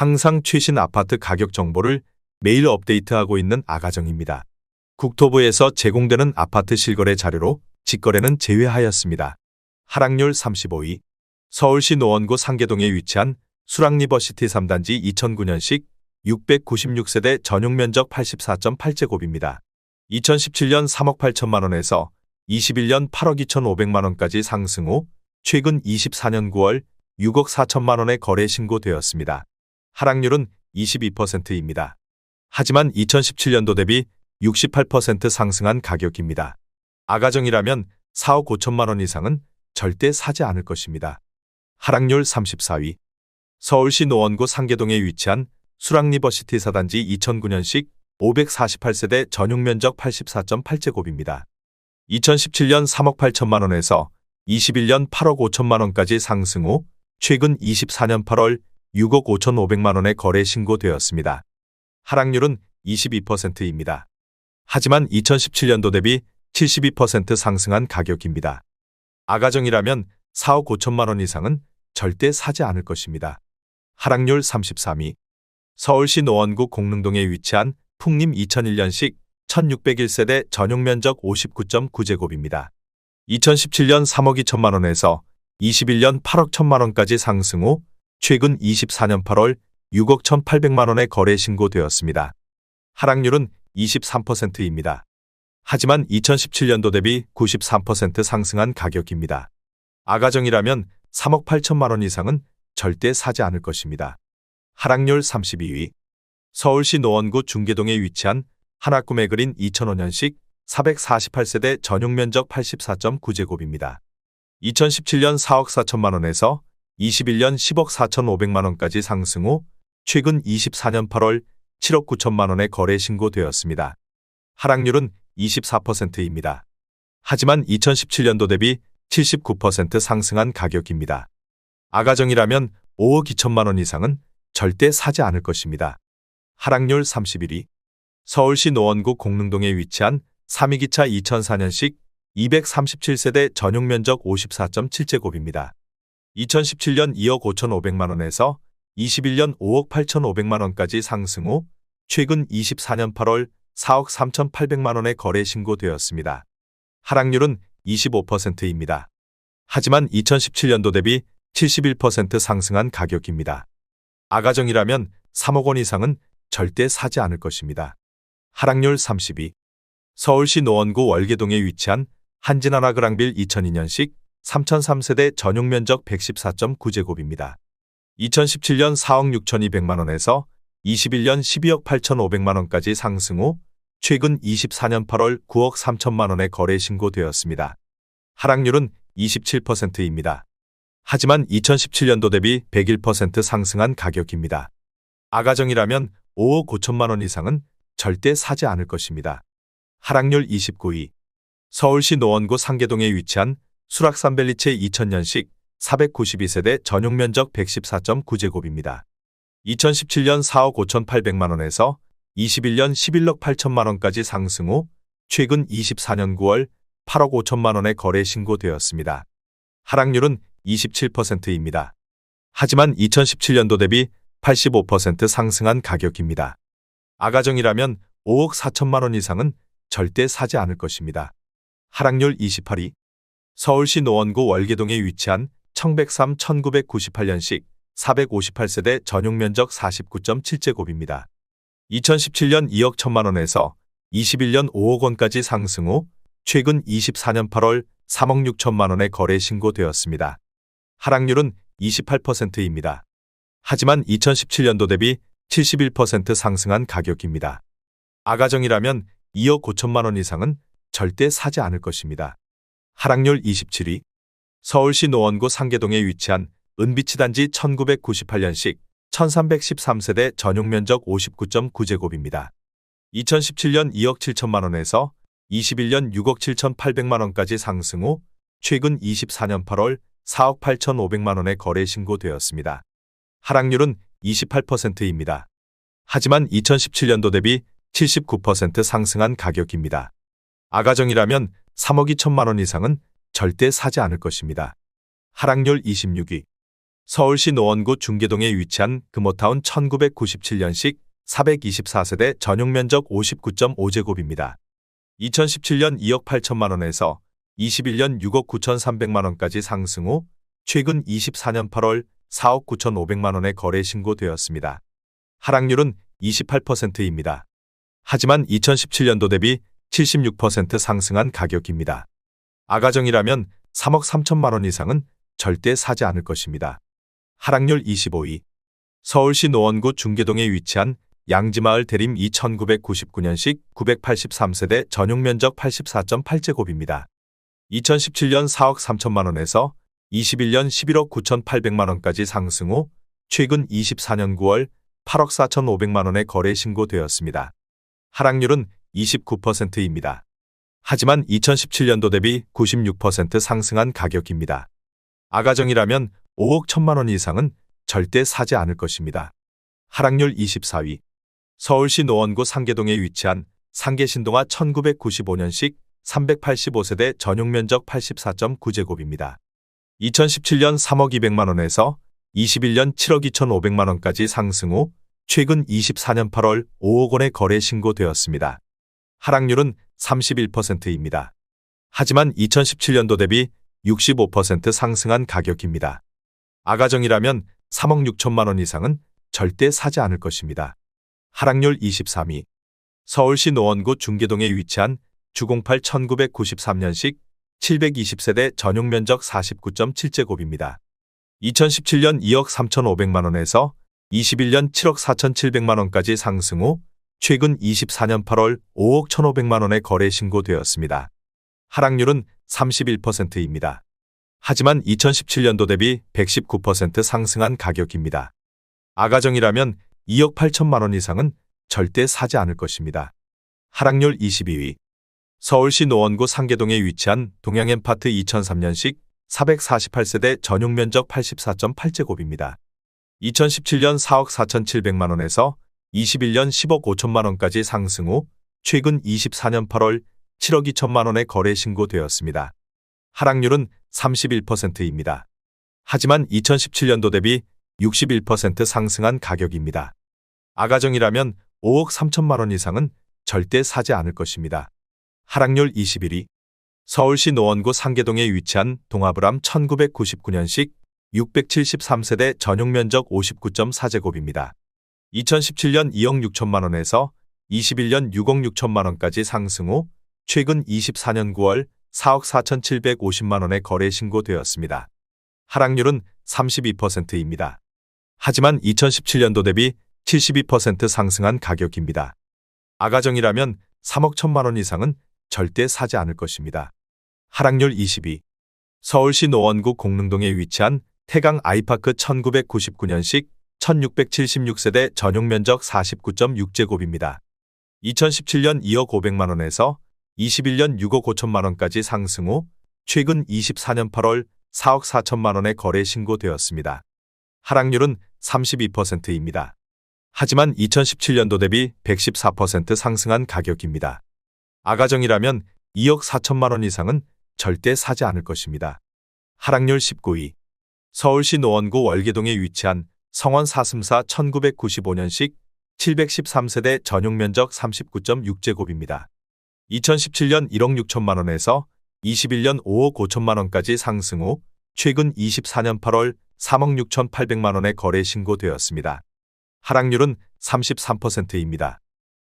항상 최신 아파트 가격 정보를 매일 업데이트하고 있는 아가정입니다. 국토부에서 제공되는 아파트 실거래 자료로 직거래는 제외하였습니다. 하락률 35위. 서울시 노원구 상계동에 위치한 수락리버시티 3단지 2009년식 696세대 전용 면적 84.8제곱입니다. 2017년 3억 8천만 원에서 21년 8억 2천5백만 원까지 상승 후 최근 24년 9월 6억 4천만 원에 거래 신고되었습니다. 하락률은 22%입니다. 하지만 2017년도 대비 68% 상승한 가격입니다. 아가정이라면 4억 5천만 원 이상은 절대 사지 않을 것입니다. 하락률 34위. 서울시 노원구 상계동에 위치한 수락리버시티 사단지 2009년식 548세대 전용 면적 84.8제곱입니다. 2017년 3억 8천만 원에서 21년 8억 5천만 원까지 상승 후 최근 24년 8월 6억 5천5백만 원에 거래 신고되었습니다. 하락률은 22%입니다. 하지만 2017년도 대비 72% 상승한 가격입니다. 아가정이라면 4억 5천만 원 이상은 절대 사지 않을 것입니다. 하락률 33위. 서울시 노원구 공릉동에 위치한 풍림 2001년식 1601세대 전용 면적 59.9제곱입니다. 2017년 3억 2천만 원에서 21년 8억 1천만 원까지 상승 후 최근 24년 8월 6억 1,800만 원에 거래 신고되었습니다. 하락률은 23%입니다. 하지만 2017년도 대비 93% 상승한 가격입니다. 아가정이라면 3억 8천만 원 이상은 절대 사지 않을 것입니다. 하락률 32위. 서울시 노원구 중계동에 위치한 하나꿈에 그린 2005년식 448세대 전용 면적 84.9제곱입니다. 2017년 4억 4천만 원에서 21년 10억 4천5백만 원까지 상승 후 최근 24년 8월 7억 9천만 원에 거래 신고되었습니다. 하락률은 24%입니다. 하지만 2017년도 대비 79% 상승한 가격입니다. 아가정이라면 5억 2천만 원 이상은 절대 사지 않을 것입니다. 하락률 31위. 서울시 노원구 공릉동에 위치한 3위기차 2004년식 237세대 전용 면적 54.7제곱입니다. 2017년 2억 5천5백만 원에서 21년 5억 8천5백만 원까지 상승 후 최근 24년 8월 4억 3천8백만 원에 거래 신고되었습니다. 하락률은 25%입니다. 하지만 2017년도 대비 71% 상승한 가격입니다. 아가정이라면 3억 원 이상은 절대 사지 않을 것입니다. 하락률 32. 서울시 노원구 월계동에 위치한 한진하나 그랑빌 2002년식 3003세대 전용 면적 114.9제곱입니다. 2017년 4억 6,200만 원에서 21년 12억 8,500만 원까지 상승 후 최근 24년 8월 9억 3천만 원에 거래 신고되었습니다. 하락률은 27%입니다. 하지만 2017년도 대비 101% 상승한 가격입니다. 아가정이라면 5억 5천만 원 이상은 절대 사지 않을 것입니다. 하락률 29위. 서울시 노원구 상계동에 위치한 수락산벨리체 2000년식 492세대 전용 면적 114.9제곱입니다. 2017년 4억 5,800만 원에서 21년 11억 8천만 원까지 상승 후 최근 24년 9월 8억 5천만 원에 거래 신고되었습니다. 하락률은 27%입니다. 하지만 2017년도 대비 85% 상승한 가격입니다. 아가정이라면 5억 4천만 원 이상은 절대 사지 않을 것입니다. 하락률 28위. 서울시 노원구 월계동에 위치한 청백삼 1998년식 458세대 전용 면적 49.7제곱입니다. 2017년 2억 1천만 원에서 21년 5억 원까지 상승 후 최근 24년 8월 3억 6천만 원에 거래 신고되었습니다. 하락률은 28%입니다. 하지만 2017년도 대비 71% 상승한 가격입니다. 아가정이라면 2억 5천만 원 이상은 절대 사지 않을 것입니다. 하락률 27위. 서울시 노원구 상계동에 위치한 은비치 단지 1998년식 1313세대 전용 면적 59.9제곱입니다. 2017년 2억 7천만 원에서 21년 6억 7천8백만 원까지 상승 후 최근 24년 8월 4억 8천5백만 원에 거래 신고되었습니다. 하락률은 28%입니다. 하지만 2017년도 대비 79% 상승한 가격입니다. 아가정이라면 3억 2천만 원 이상은 절대 사지 않을 것입니다. 하락률 26위. 서울시 노원구 중계동에 위치한 금호타운 1997년식 424세대 전용 면적 59.5제곱입니다. 2017년 2억 8천만 원에서 21년 6억 9천3백만 원까지 상승 후 최근 24년 8월 4억 9천5백만 원에 거래 신고되었습니다. 하락률은 28%입니다. 하지만 2017년도 대비 76% 상승한 가격입니다. 아가정이라면 3억 3천만 원 이상은 절대 사지 않을 것입니다. 하락률 25위. 서울시 노원구 중계동에 위치한 양지마을 대림 2999년식 983세대 전용 면적 84.8제곱입니다. 2017년 4억 3천만 원에서 21년 11억 9천8백만 원까지 상승 후 최근 24년 9월 8억 4천5백만 원에 거래 신고되었습니다. 하락률은 29%입니다. 하지만 2017년도 대비 96% 상승한 가격입니다. 아가정이라면 5억 1천만 원 이상은 절대 사지 않을 것입니다. 하락률 24위. 서울시 노원구 상계동에 위치한 상계신동아 1995년식 385세대 전용 면적 84.9제곱입니다. 2017년 3억 2백만 원에서 21년 7억 2천5백만 원까지 상승 후 최근 24년 8월 5억 원에 거래 신고되었습니다. 하락률은 31%입니다. 하지만 2017년도 대비 65% 상승한 가격입니다. 아가정이라면 3억 6천만 원 이상은 절대 사지 않을 것입니다. 하락률 23위. 서울시 노원구 중계동에 위치한 주공팔 1993년식 720세대 전용 면적 49.7제곱입니다. 2017년 2억 3천5백만 원에서 21년 7억 4천7백만 원까지 상승 후 최근 24년 8월 5억 1,500만 원에 거래 신고되었습니다. 하락률은 31%입니다. 하지만 2017년도 대비 119% 상승한 가격입니다. 아가정이라면 2억 8천만 원 이상은 절대 사지 않을 것입니다. 하락률 22위. 서울시 노원구 상계동에 위치한 동양엠파트 2003년식 448세대 전용 면적 84.8제곱입니다. 2017년 4억 4천7백만 원에서 21년 10억 5천만 원까지 상승 후 최근 24년 8월 7억 2천만 원에 거래 신고되었습니다. 하락률은 31%입니다. 하지만 2017년도 대비 61% 상승한 가격입니다. 아가정이라면 5억 3천만 원 이상은 절대 사지 않을 것입니다. 하락률 21위. 서울시 노원구 상계동에 위치한 동아브람 1999년식 673세대 전용 면적 59.4제곱입니다. 2017년 2억 6천만 원에서 21년 6억 6천만 원까지 상승 후 최근 24년 9월 4억 4천7백오십만 원에 거래 신고되었습니다. 하락률은 32%입니다. 하지만 2017년도 대비 72% 상승한 가격입니다. 아가정이라면 3억 1천만 원 이상은 절대 사지 않을 것입니다. 하락률 22. 서울시 노원구 공릉동에 위치한 태강 아이파크 1999년식 1676세대 전용 면적 49.6제곱입니다. 2017년 2억 5백만 원에서 21년 6억 5천만 원까지 상승 후 최근 24년 8월 4억 4천만 원에 거래 신고되었습니다. 하락률은 32%입니다. 하지만 2017년도 대비 114% 상승한 가격입니다. 아가정이라면 2억 4천만 원 이상은 절대 사지 않을 것입니다. 하락률 19위. 서울시 노원구 월계동에 위치한 성원 사슴사 1995년식 713세대 전용 면적 39.6제곱입니다. 2017년 1억 6천만 원에서 21년 5억 5천만 원까지 상승 후 최근 24년 8월 3억 6천 8백만 원에 거래 신고되었습니다. 하락률은 33%입니다.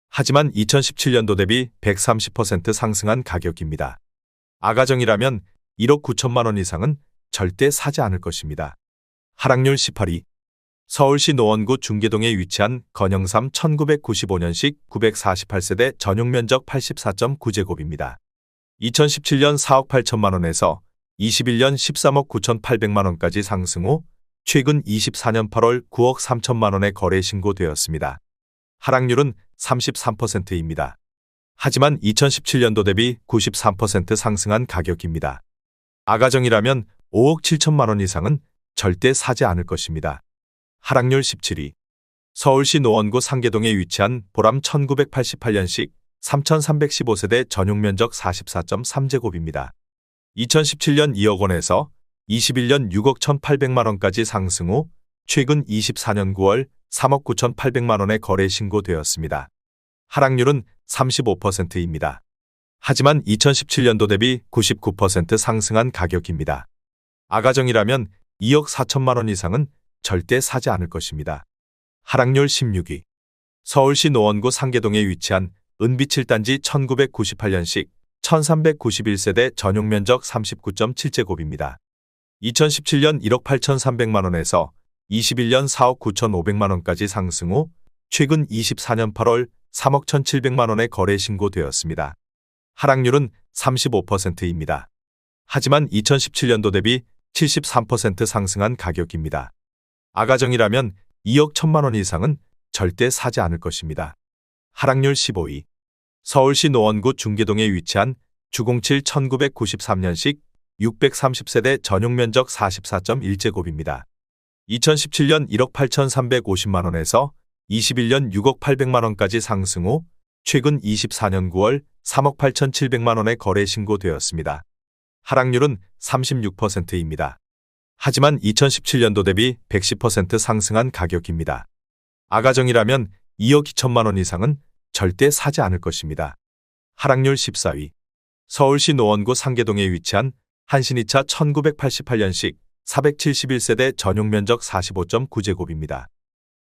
하지만 2017년도 대비 130% 상승한 가격입니다. 아가정이라면 1억 9천만 원 이상은 절대 사지 않을 것입니다. 하락률 18위. 서울시 노원구 중계동에 위치한 건영삼 1995년식 948세대 전용 면적 84.9제곱입니다. 2017년 4억 8천만 원에서 21년 13억 9천8백만 원까지 상승 후 최근 24년 8월 9억 3천만 원에 거래 신고되었습니다. 하락률은 33%입니다. 하지만 2017년도 대비 93% 상승한 가격입니다. 아가정이라면 5억 7천만 원 이상은 절대 사지 않을 것입니다. 하락률 17위. 서울시 노원구 상계동에 위치한 보람 1988년식 3,315세대 전용 면적 44.3제곱입니다. 2017년 2억 원에서 21년 6억 1,800만 원까지 상승 후 최근 24년 9월 3억 9,800만 원의 거래 신고되었습니다. 하락률은 35%입니다. 하지만 2017년도 대비 99% 상승한 가격입니다. 아가정이라면 2억 4천만 원 이상은 절대 사지 않을 것입니다. 하락률 16위. 서울시 노원구 상계동에 위치한 은비 7단지 1998년식 1391세대 전용 면적 39.7제곱입니다. 2017년 1억 8,300만 원에서 21년 4억 9,500만 원까지 상승 후 최근 24년 8월 3억 1,700만 원에 거래 신고되었습니다. 하락률은 35%입니다. 하지만 2017년도 대비 73% 상승한 가격입니다. 아가정이라면 2억 1천만 원 이상은 절대 사지 않을 것입니다. 하락률 15위. 서울시 노원구 중계동에 위치한 주공칠 1993년식 630세대 전용 면적 44.1제곱입니다. 2017년 1억 8,350만 원에서 21년 6억 800만 원까지 상승 후 최근 24년 9월 3억 8,700만 원에 거래 신고되었습니다. 하락률은 36%입니다. 하지만 2017년도 대비 110% 상승한 가격입니다. 아가정이라면 2억 2천만 원 이상은 절대 사지 않을 것입니다. 하락률 14위. 서울시 노원구 상계동에 위치한 한신이차 1988년식 471세대 전용 면적 45.9제곱입니다.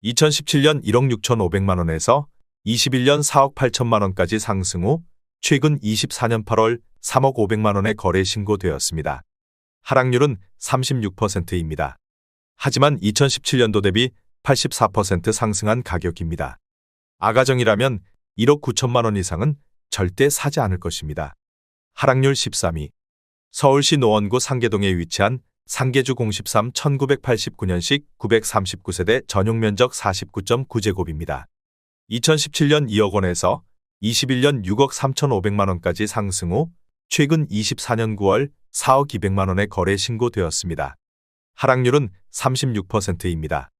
2017년 1억 6천5백만 원에서 21년 4억 8천만 원까지 상승 후 최근 24년 8월 3억 5백만 원에 거래 신고되었습니다. 하락률은 36%입니다. 하지만 2017년도 대비 84% 상승한 가격입니다. 아가정이라면 1억 9천만 원 이상은 절대 사지 않을 것입니다. 하락률 13위. 서울시 노원구 상계동에 위치한 상계주 013 1989년식 939세대 전용 면적 49.9제곱입니다. 2017년 2억 원에서 21년 6억 3,500만 원까지 상승 후 최근 24년 9월 4억 200만 원에 거래 신고되었습니다. 하락률은 36%입니다.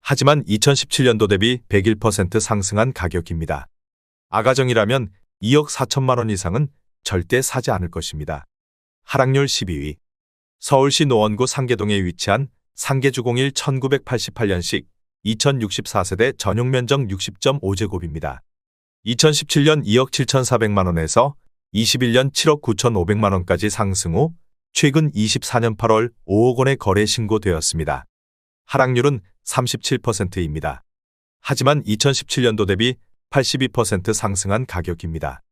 하지만 2017년도 대비 101% 상승한 가격입니다. 아가정이라면 2억 4천만 원 이상은 절대 사지 않을 것입니다. 하락률 12위. 서울시 노원구 상계동에 위치한 상계주공일 1988년식 2064세대 전용 면적 60.5제곱입니다. 2017년 2억 7,400만 원에서 21년 7억 9,500만 원까지 상승 후 최근 24년 8월 5억 원에 거래 신고되었습니다. 하락률은 37%입니다. 하지만 2017년도 대비 82% 상승한 가격입니다.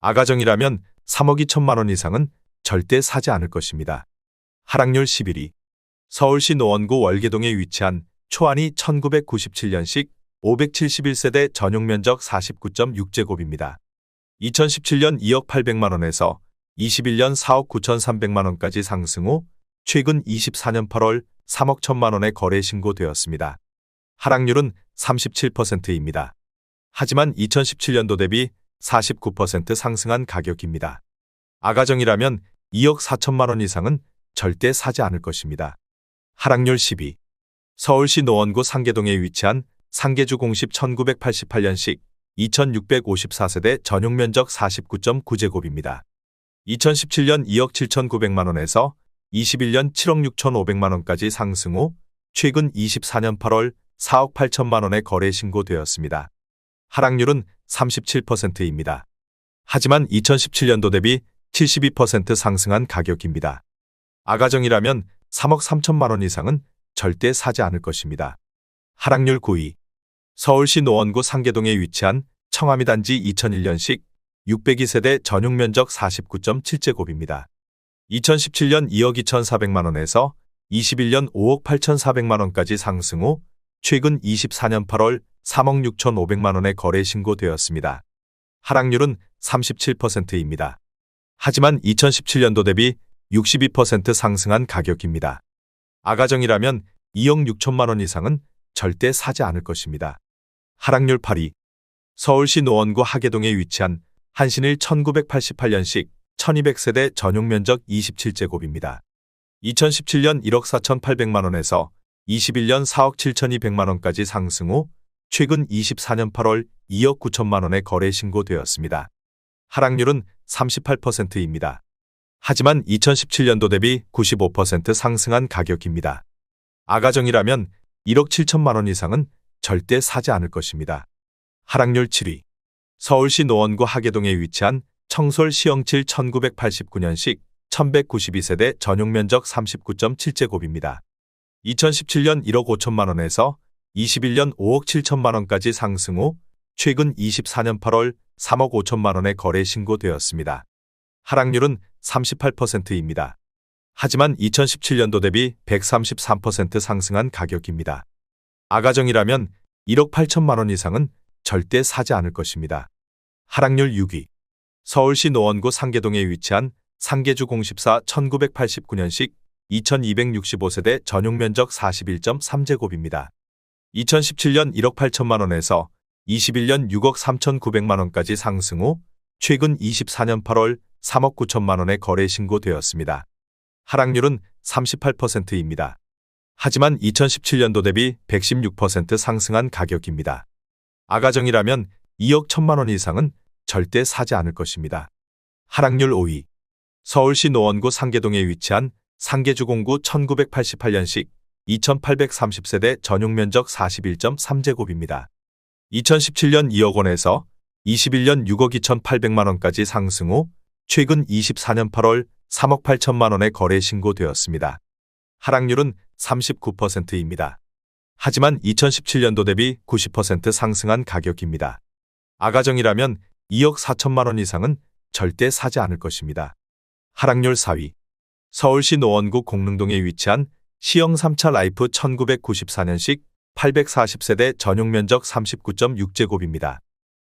아가정이라면 3억 2천만 원 이상은 절대 사지 않을 것입니다. 하락률 11위. 서울시 노원구 월계동에 위치한 초안이 1997년식 571세대 전용 면적 49.6제곱입니다. 2017년 2억 800만 원에서 21년 4억 9,300만 원까지 상승 후 최근 24년 8월 3억 1천만 원에 거래 신고되었습니다. 하락률은 37%입니다. 하지만 2017년도 대비 49% 상승한 가격입니다. 아가정이라면 2억 4천만 원 이상은 절대 사지 않을 것입니다. 하락률 12. 서울시 노원구 상계동에 위치한 상계주 공십 1988년식 2654세대 전용 면적 49.9제곱입니다. 2017년 2억 7,900만 원에서 21년 7억 6,500만 원까지 상승 후 최근 24년 8월 4억 8천만 원에 거래 신고되었습니다. 하락률은 37%입니다. 하지만 2017년도 대비 72% 상승한 가격입니다. 아가정이라면 3억 3천만 원 이상은 절대 사지 않을 것입니다. 하락률 9위. 서울시 노원구 상계동에 위치한 청아미 단지 2001년식 602세대 전용 면적 49.7제곱입니다. 2017년 2억 2,400만 원에서 21년 5억 8,400만 원까지 상승 후 최근 24년 8월 3억 6,500만 원에 거래 신고되었습니다. 하락률은 37%입니다. 하지만 2017년도 대비 62% 상승한 가격입니다. 아가정이라면 2억 6천만 원 이상은 절대 사지 않을 것입니다. 하락률 8위. 서울시 노원구 하계동에 위치한 한신일 1988년식 1200세대 전용 면적 27제곱입니다. 2017년 1억 4,800만 원에서 21년 4억 7,200만 원까지 상승 후 최근 24년 8월 2억 9천만 원에 거래 신고되었습니다. 하락률은 38%입니다. 하지만 2017년도 대비 95% 상승한 가격입니다. 아가정이라면 1억 7천만 원 이상은 절대 사지 않을 것입니다. 하락률 7위. 서울시 노원구 하계동에 위치한 청솔 시영칠 1989년식 1192세대 전용 면적 39.7제곱입니다. 2017년 1억 5천만 원에서 21년 5억 7천만 원까지 상승 후 최근 24년 8월 3억 5천만 원에 거래 신고되었습니다. 하락률은 38%입니다. 하지만 2017년도 대비 133% 상승한 가격입니다. 아가정이라면 1억 8천만 원 이상은 절대 사지 않을 것입니다. 하락률 6위. 서울시 노원구 상계동에 위치한 상계주 공십사 1989년식 2265세대 전용 면적 41.3제곱입니다. 2017년 1억 8천만 원에서 21년 6억 3,900만 원까지 상승 후 최근 24년 8월 3억 9천만 원에 거래 신고되었습니다. 하락률은 38%입니다. 하지만 2017년도 대비 116% 상승한 가격입니다. 아가정이라면 2억 1천만 원 이상은 절대 사지 않을 것입니다. 하락률 5위. 서울시 노원구 상계동에 위치한 상계주공구 1988년식 2830세대 전용 면적 41.3제곱입니다. 2017년 2억 원에서 21년 6억 2,800만 원까지 상승 후 최근 24년 8월 3억 8천만 원에 거래 신고되었습니다. 하락률은 39%입니다. 하지만 2017년도 대비 90% 상승한 가격입니다. 아가정이라면 2억 4천만 원 이상은 절대 사지 않을 것입니다. 하락률 4위. 서울시 노원구 공릉동에 위치한 시영 3차 라이프 1994년식 840세대 전용 면적 39.6제곱입니다.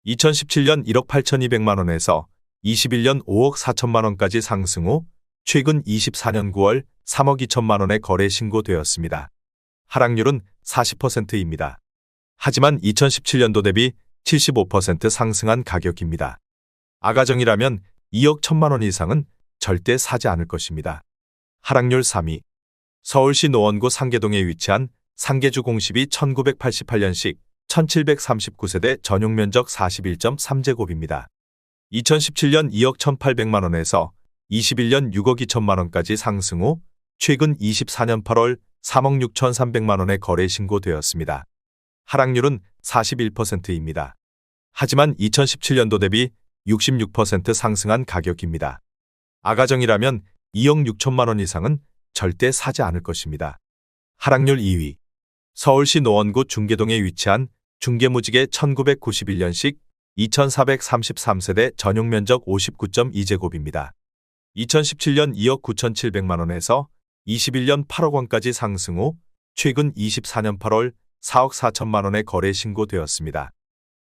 2017년 1억 8,200만 원에서 21년 5억 4천만 원까지 상승 후 최근 24년 9월 3억 2천만 원에 거래 신고되었습니다. 하락률은 40%입니다. 하지만 2017년도 대비 75% 상승한 가격입니다. 아가정이라면 2억 1천만 원 이상은 절대 사지 않을 것입니다. 하락률 3위. 서울시 노원구 상계동에 위치한 상계주 공십이 1988년식 1739세대 전용 면적 41.3제곱입니다. 2017년 2억 1,800만 원에서 21년 6억 2천만 원까지 상승 후 최근 24년 8월 3억 6천3백만 원에 거래 신고되었습니다. 하락률은 41%입니다. 하지만 2017년도 대비 66% 상승한 가격입니다. 아가정이라면 2억 6천만 원 이상은 절대 사지 않을 것입니다. 하락률 2위. 서울시 노원구 중계동에 위치한 중계무지개 1991년식 2433세대 전용 면적 59.2제곱입니다. 2017년 2억 9,700만 원에서 21년 8억 원까지 상승 후 최근 24년 8월 4억 4천만 원에 거래 신고되었습니다.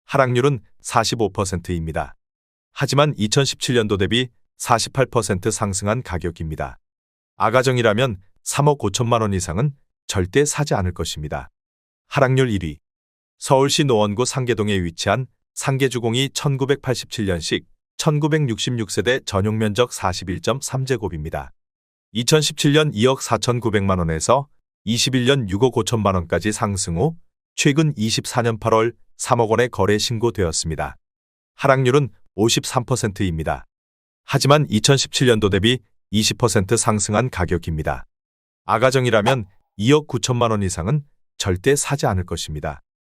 하락률은 45%입니다. 하지만 2017년도 대비 48% 상승한 가격입니다. 아가정이라면 3억 5천만 원 이상은 절대 사지 않을 것입니다. 하락률 1위. 서울시 노원구 상계동에 위치한 상계주공이 1987년식 1966세대 전용 면적 41.3제곱입니다. 2017년 2억 4,900만 원에서 21년 6억 5천만 원까지 상승 후 최근 24년 8월 3억 원에 거래 신고되었습니다. 하락률은 53%입니다. 하지만 2017년도 대비 20% 상승한 가격입니다. 아가정이라면 2억 9천만 원 이상은 절대 사지 않을 것입니다.